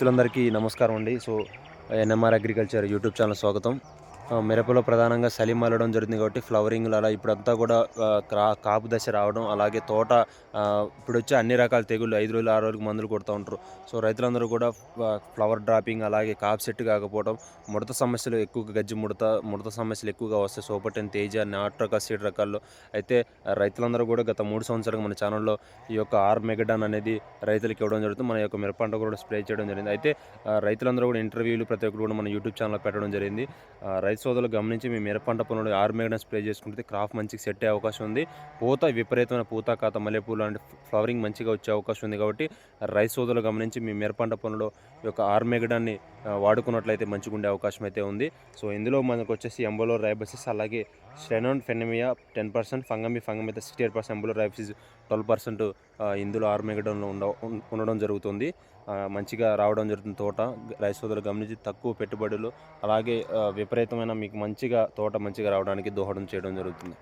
రైతులందరికీ నమస్కారం అండి. So NMR agriculture YouTube channel స్వాగతం. మిరపలో ప్రధానంగా సలీం అల్లడం జరుగుతుంది కాబట్టి ఫ్లవరింగ్ అలా ఇప్పుడంతా కూడా క్రా- కాపు దశ రావడం అలాగే తోట ఇప్పుడు వచ్చే అన్ని రకాల తెగుళ్ళు ఐదు రోజులు ఆరు రోజులకు మందులు కొడుతూ ఉంటారు. సో రైతులందరూ కూడా ఫ్లవర్ డ్రాపింగ్ అలాగే కాపు సెట్ కాకపోవడం ముడత సమస్యలు ఎక్కువగా గజ్జి ముడత ముడత సమస్యలు ఎక్కువగా వస్తాయి. సోపటెన్ తేజ నాటు రకాల సీడ్ రకాల్లో అయితే రైతులందరూ కూడా గత మూడు సంవత్సరాలుగా మన ఛానల్లో ఈ యొక్క ఆర్ మెగడాన్ అనేది రైతులకు ఇవ్వడం జరుగుతుంది. మన యొక్క మిరప పంట కూడా స్ప్రే చేయడం జరిగింది. అయితే రైతులందరూ కూడా ఇంటర్వ్యూలు ప్రతి ఒక్కరు కూడా మన యూట్యూబ్ ఛానల్లో పెట్టడం జరిగింది. రైతు రైతు సోదరులు గమనించి మీ మిరపంట పొలంలో ఆరు మెగడాన్ స్ప్రే చేసుకుంటే క్రాప్ మంచిగా సెట్ అయ్యే అవకాశం ఉంది. పూత విపరీతమైన పూత కాత మల్లెపూలు లాంటి ఫ్లవరింగ్ మంచిగా వచ్చే అవకాశం ఉంది కాబట్టి రైతు సోదరులు గమనించి మీ మిరపంట పొలంలో ఈ యొక్క ఆర్ మెగడాన్ని వాడుకున్నట్లయితే మంచిగా ఉండే అవకాశం అయితే ఉంది. సో ఇందులో మనకు వచ్చేసి ఎంబోలో రైబసిస్ అలాగే స్టెనోన్ ఫెనమియా టెన్ పర్సెంట్ ఫంగమి ఫంగమి అయితే సిక్స్టీ ఎయిట్ పర్సెంట్ ఎంబోలో రైబసిస్ ట్వెల్వ్ పర్సెంట్ ఇందులో ఆర్మెగడంలో ఉండ ఉండడం జరుగుతుంది. మంచిగా రావడం జరుగుతుంది తోట. రైస్ సోదరులు గమనించి తక్కువ పెట్టుబడులు అలాగే విపరీతమైన మీకు మంచిగా తోట మంచిగా రావడానికి దోహదం చేయడం జరుగుతుంది.